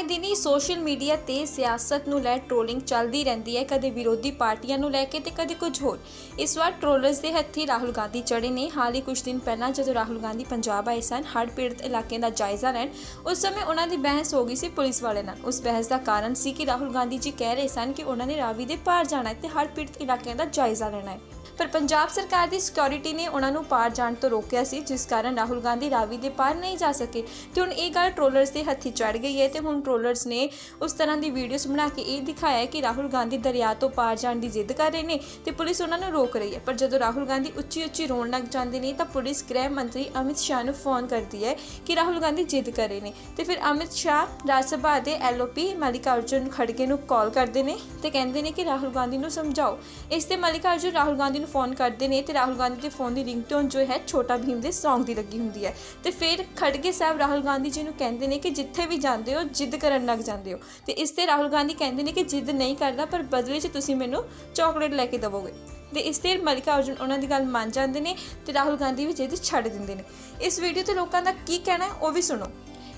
ਆਏ ਦਿਨ social media ਤੇ ਸਿਆਸਤ ਨੂੰ ਲੈ ਟ੍ਰੋਲਿੰਗ ਚੱਲਦੀ ਰਹਿੰਦੀ ਹੈ। ਕਦੇ ਵਿਰੋਧੀ ਪਾਰਟੀਆਂ ਨੂੰ ਲੈ ਕੇ ਤੇ ਕਦੇ ਕੁਝ ਹੋਰ। ਇਸ ਵਾਰ ਟ੍ਰੋਲਰਸ ਦੇ ਹੱਥੀ ਰਾਹੁਲ ਗਾਂਧੀ ਚੜੇ ਨੇ। ਹਾਲ ਹੀ ਕੁਝ ਦਿਨ ਪਹਿਲਾਂ ਜਦੋਂ ਰਾਹੁਲ ਗਾਂਧੀ ਪੰਜਾਬ ਆਏ ਸਨ, ਹੜ੍ਹ ਪੀੜਤ ਇਲਾਕਿਆਂ ਦਾ ਜਾਇਜ਼ਾ ਲੈਣ, ਉਸ ਸਮੇਂ ਉਹਨਾਂ ਦੀ ਬਹਿਸ ਹੋ ਗਈ ਸੀ ਪੁਲਿਸ ਵਾਲੇ ਨਾਲ। ਉਸ ਬਹਿਸ ਦਾ ਕਾਰਨ ਸੀ ਕਿ ਰਾਹੁਲ ਗਾਂਧੀ ਜੀ ਕਹਿ ਰਹੇ ਸਨ ਕਿ ਉਹਨਾਂ ਨੇ ਰਾਵੀ ਦੇ ਪਾਰ ਜਾਣਾ ਹੈ ਤੇ ਹੜ੍ਹ ਪੀੜਤ ਇਲਾਕਿਆਂ ਦਾ ਜਾਇਜ਼ਾ ਲੈਣਾ ਹੈ। ਪਰ ਪੰਜਾਬ ਸਰਕਾਰ ਦੀ ਸਿਕਿਉਰਿਟੀ ਨੇ ਉਹਨਾਂ ਨੂੰ ਪਾਰ ਜਾਣ ਤੋਂ ਰੋਕਿਆ ਸੀ, ਜਿਸ ਕਾਰਨ ਰਾਹੁਲ ਗਾਂਧੀ ਰਾਵੀ ਦੇ ਪਾਰ ਨਹੀਂ ਜਾ ਸਕੇ। ਤੇ ਹੁਣ ਇਹ ਗੱਲ ਟ੍ਰੋਲਰਸ ਦੇ ਹੱਥੀ ਚੜ ਗਈ ਹੈ ਤੇ ਹੁਣ ਟ੍ਰੋਲਰਸ ਨੇ ਉਸ ਤਰ੍ਹਾਂ ਦੀ ਵੀਡੀਓਜ਼ ਬਣਾ ਕੇ ਇਹ ਦਿਖਾਇਆ ਹੈ ਕਿ ਰਾਹੁਲ ਗਾਂਧੀ ਦਰਿਆ ਤੋਂ ਪਾਰ ਜਾਣ ਦੀ ਜ਼ਿੱਦ ਕਰ ਰਹੇ ਨੇ ਤੇ ਪੁਲਿਸ ਉਹਨਾਂ ਨੂੰ ਰੋਕ ਰਹੀ ਹੈ। ਪਰ ਜਦੋਂ ਰਾਹੁਲ ਗਾਂਧੀ ਉੱਚੀ ਉੱਚੀ ਰੋਣ ਲੱਗ ਜਾਂਦੇ ਨੇ ਤਾਂ ਪੁਲਿਸ ਗ੍ਰਹਿ ਮੰਤਰੀ ਅਮਿਤ ਸ਼ਾਹ ਨੂੰ ਫੋਨ ਕਰਦੀ ਹੈ ਕਿ ਰਾਹੁਲ ਗਾਂਧੀ ਜ਼ਿੱਦ ਕਰ ਰਹੇ ਨੇ। ਤੇ ਫਿਰ ਅਮਿਤ ਸ਼ਾਹ ਰਾਜ ਸਭਾ ਦੇ ਐਲਓਪੀ ਮਲਿਕਾਰਜੁਨ ਖੜਗੇ ਨੂੰ ਕਾਲ ਕਰਦੇ ਨੇ ਤੇ ਕਹਿੰਦੇ ਨੇ ਕਿ ਰਾਹੁਲ ਗਾਂਧੀ ਨੂੰ ਸਮਝਾਓ। ਇਸ ਤੇ ਮਲਿਕਾਰਜੁਨ ਰਾਹੁਲ ਗਾਂਧੀ ਨੂੰ ਫੋਨ ਕਰਦੇ ਨੇ ਤੇ ਰਾਹੁਲ ਗਾਂਧੀ ਦੇ ਫੋਨ ਦੀ ਰਿੰਗਟੋਨ ਜੋ ਹੈ ਛੋਟਾ ਭੀਮ ਦੇ Song ਦੀ ਲੱਗੀ ਹੁੰਦੀ ਹੈ। ਤੇ ਫਿਰ ਖੜਗੇ ਸਾਹਿਬ ਰਾਹੁਲ ਗਾਂਧੀ ਜੀ ਨੂੰ ਕਹਿੰਦੇ ਨੇ ਕਿ ਜਿੱਥੇ ਵੀ ਜਾਂਦੇ ਹੋ, ਜਿੱਦ ਕਰਨ ਲੱਗ ਜਾਂਦੇ ਹੋ। ਤੇ ਇਸ ਤੇ ਰਾਹੁਲ ਗਾਂਧੀ ਕਹਿੰਦੇ ਨੇ ਕਿ ਜਿੱਦ ਨਹੀਂ ਕਰਦਾ, ਪਰ ਬਦਲੇ 'ਚ ਤੁਸੀਂ ਮੈਨੂੰ ਚਾਕਲੇਟ ਲੈ ਕੇ ਦੇਵੋਗੇ। ਤੇ ਇਸ ਤੇ ਮਲਿਕਾ ਅਰਜੁਨ ਉਹਨਾਂ ਦੀ ਗੱਲ ਮੰਨ ਜਾਂਦੇ ਨੇ ਤੇ ਰਾਹੁਲ ਗਾਂਧੀ ਵੀ ਜਿੱਦ ਛੱਡ ਦਿੰਦੇ ਨੇ। ਇਸ ਵੀਡੀਓ ਤੇ ਲੋਕਾਂ ਦਾ ਕੀ ਕਹਿਣਾ ਹੈ, ਉਹ ਵੀ ਸੁਣੋ।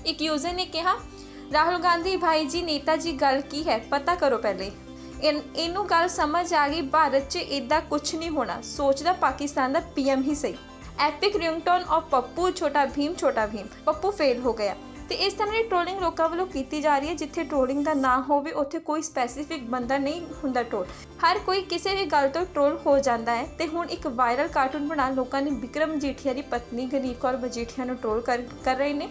ਇੱਕ ਯੂਜ਼ਰ ਨੇ ਕਿਹਾ, ਰਾਹੁਲ ਗਾਂਧੀ ਭਾਈ ਜੀ, ਨੇਤਾ ਜੀ, ਗੱਲ ਕੀ ਹੈ? ਪਤਾ ਕਰੋ ਪਹਿਲੇ। ਇਨ- ਇਹਨੂੰ ਗੱਲ ਸਮਝ ਆ ਗਈ, ਭਾਰਤ 'ਚ ਇਦਾਂ ਕੁਝ ਨਹੀਂ ਹੋਣਾ। ਸੋਚਦਾ ਪਾਕਿਸਤਾਨ ਦਾ ਪੀਐਮ ਹੀ ਸਹੀ। ਐਪਿਕ ਰਿੰਗਟੋਨ ਆਫ ਪੱਪੂ, ਛੋਟਾ ਭੀਮ ਛੋਟਾ ਭੀਮ। ਪੱਪੂ ਫੇਲ ਹੋ ਗਿਆ। ਤੇ ਇਸ ਤਰ੍ਹਾਂ ਦੀ ਟ੍ਰੋਲਿੰਗ ਲੋਕਾਂ ਵੱਲੋਂ ਕੀਤੀ ਜਾ ਰਹੀ ਹੈ, ਜਿੱਥੇ ਟ੍ਰੋਲਿੰਗ ਦਾ ਨਾ ਹੋਵੇ, ਉੱਥੇ ਕੋਈ ਸਪੈਸੀਫਿਕ ਬੰਦਾ ਨਹੀਂ ਹੁੰਦਾ ਟ੍ਰੋਲ ਹਰ ਕੋਈ ਕਿਸੇ ਵੀ ਗੱਲ ਤੋਂ ਟ੍ਰੋਲ ਹੋ ਜਾਂਦਾ ਹੈ। ਤੇ ਹੁਣ ਇੱਕ ਵਾਇਰਲ ਕਾਰਟੂਨ ਬਣਾ, ਲੋਕਾਂ ਨੇ ਵਿਕਰਮ ਮਜੀਠੀਆ ਦੀ ਪਤਨੀ ਗਨੀਕ ਕੌਰ ਮਜੀਠੀਆ ਨੂੰ ਟ੍ਰੋਲ ਕਰ ਕਰ ਰਹੇ ਨੇ।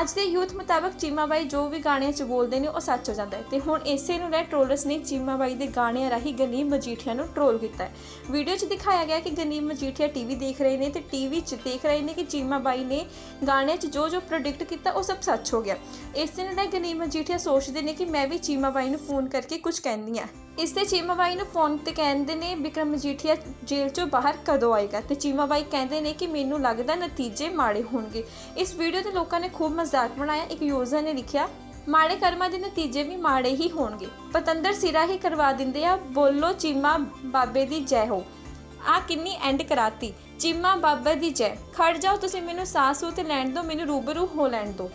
ਅੱਜ ਦੇ ਯੂਥ ਮੁਤਾਬਕ ਚੀਮਾ ਬਾਈ ਜੋ ਵੀ ਗਾਣਿਆਂ 'ਚ ਬੋਲਦੇ ਨੇ ਉਹ ਸੱਚ ਹੋ ਜਾਂਦਾ ਹੈ। ਤੇ ਹੁਣ ਇਸੇ ਨੂੰ ਲੈ ਟ੍ਰੋਲਰਸ ਨੇ ਚੀਮਾ ਬਾਈ ਦੇ ਗਾਣਿਆਂ ਰਾਹੀਂ ਗਨੀਮ ਮਜੀਠੀਆ ਨੂੰ ਟ੍ਰੋਲ ਕੀਤਾ ਹੈ। ਵੀਡੀਓ 'ਚ ਦਿਖਾਇਆ ਗਿਆ ਕਿ ਗਨੀਮ ਮਜੀਠੀਆ ਟੀਵੀ ਦੇਖ ਰਹੇ ਨੇ ਤੇ ਟੀਵੀ 'ਚ ਦੇਖ ਰਹੇ ਨੇ ਕਿ ਚੀਮਾ ਬਾਈ ਨੇ ਗਾਣਿਆਂ 'ਚ ਜੋ ਜੋ ਪ੍ਰੈਡਿਕਟ ਕੀਤਾ ਉਹ ਸਭ ਸੱਚ ਹੋ ਗਿਆ। ਇਸੇ ਨੂੰ ਲੈ ਗਨੀਮ ਮਜੀਠੀਆ ਸੋਚਦੇ ਨੇ ਕਿ ਮੈਂ ਵੀ ਚੀਮਾ ਬਾਈ ਨੂੰ ਫੋਨ ਕਰਕੇ ਕੁਝ ਕਹਿੰਦੀ ਆ ਇਸ ਤੇ ਚੀਮਾ ਬਾਈ ਨੂੰ ਫੋਨ ਤੇ ਕਹਿੰਦੇ ਨੇ, ਵਿਕਰਮ ਮਜੀਠੀਆ ਜੇਲ੍ਹ ਚੋਂ ਬਾਹਰ ਕਦੋਂ ਆਏਗਾ? ਤੇ ਚੀਮਾ ਬਾਈ ਕਹਿੰਦੇ ਨੇ ਕਿ ਮੈਨੂੰ ਲੱਗਦਾ ਨਤੀਜੇ ਮਾੜੇ ਹੋਣਗੇ। ਇਸ ਵੀਡੀਓ ਤੇ ਲੋਕਾਂ ਨੇ ਖੂਬ ਮਜ਼ਾਕ ਬਣਾਇਆ। ਇੱਕ ਯੂਜ਼ਰ ਨੇ ਲਿਖਿਆ, ਮਾੜੇ ਕਰਮਾਂ ਦੇ ਨਤੀਜੇ ਵੀ ਮਾੜੇ ਹੀ ਹੋਣਗੇ। ਪਤੰਦਰ ਸਿਰਾ ਹੀ ਕਰਵਾ ਦਿੰਦੇ ਆ। ਬੋਲੋ ਚੀਮਾ ਬਾਬੇ ਦੀ ਜੈ ਹੋ। ਆ ਕਿੰਨੀ ਐਂਡ ਕਰਾਤੀ। ਚੀਮਾ ਬਾਬਾ ਦੀ ਜੈ। ਖੜ ਜਾਓ, ਤੁਸੀਂ ਮੈਨੂੰ ਸਾਹ ਸੂ ਤੇ ਲੈਣ ਦਿਓ, ਮੈਨੂੰ ਰੂਬਰੂ ਹੋ ਲੈਣ ਦਿਓ।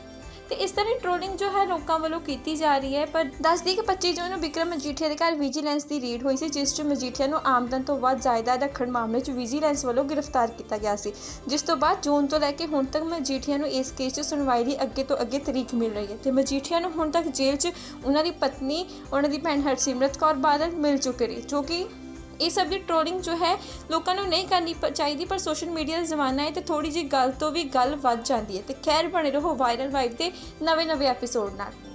ਤੇ ਇਸ ਤਰ੍ਹਾਂ ਟ੍ਰੋਲਿੰਗ ਜੋ ਹੈ ਲੋਕਾਂ ਵੱਲੋਂ ਕੀਤੀ ਜਾ ਰਹੀ ਹੈ, ਪਰ ਦੱਸਦੀ ਕਿ 25 ਜੂਨ ਨੂੰ ਵਿਕਰਮ ਮਜੀਠੀਆ ਦੇ ਘਰ ਵਿਜੀਲੈਂਸ ਦੀ ਰੇਡ ਹੋਈ ਸੀ, ਜਿਸ 'ਚ ਮਜੀਠੀਆ ਨੂੰ ਆਮਦਨ ਤੋਂ ਵੱਧ ਜਾਇਦਾਦ ਰੱਖਣ ਮਾਮਲੇ 'ਚ ਵਿਜੀਲੈਂਸ ਵੱਲੋਂ ਗ੍ਰਿਫਤਾਰ ਕੀਤਾ ਗਿਆ ਸੀ। ਜਿਸ ਤੋਂ ਬਾਅਦ ਜੂਨ ਤੋਂ ਲੈ ਕੇ ਹੁਣ ਤੱਕ ਮਜੀਠੀਆ ਨੂੰ ਇਸ ਕੇਸ 'ਚ ਸੁਣਵਾਈ ਦੀ ਅੱਗੇ ਤੋਂ ਅੱਗੇ ਤਰੀਕ ਮਿਲ ਰਹੀ ਹੈ ਤੇ ਮਜੀਠੀਆ ਨੂੰ ਹੁਣ ਤੱਕ ਜੇਲ੍ਹ 'ਚ ਉਹਨਾਂ ਦੀ ਪਤਨੀ, ਉਹਨਾਂ ਦੀ ਭੈਣ ਹਰਸਿਮਰਤ ਕੌਰ ਬਾਦਲ ਮਿਲ ਚੁੱਕੇ ਨੇ, ਜੋ ਕਿ ਇਹ ਸਭ ਦੀ ਟ੍ਰੋਲਿੰਗ ਜੋ ਹੈ ਲੋਕਾਂ ਨੂੰ ਨਹੀਂ ਕਰਨੀ ਪ- ਚਾਹੀਦੀ, ਪਰ ਸੋਸ਼ਲ ਮੀਡੀਆ ਦਾ ਜ਼ਮਾਨਾ ਹੈ ਤੇ ਥੋੜੀ ਜਿਹੀ ਗੱਲ ਤੋਂ ਵੀ ਗੱਲ ਵੱਧ ਜਾਂਦੀ ਹੈ। ਤੇ ਖੈਰ ਬਣੇ ਰਹੋ ਵਾਇਰਲ ਵਾਈਬ ਦੇ ਨਵੇਂ ਨਵੇਂ ਐਪੀਸੋਡ ਨਾਲ।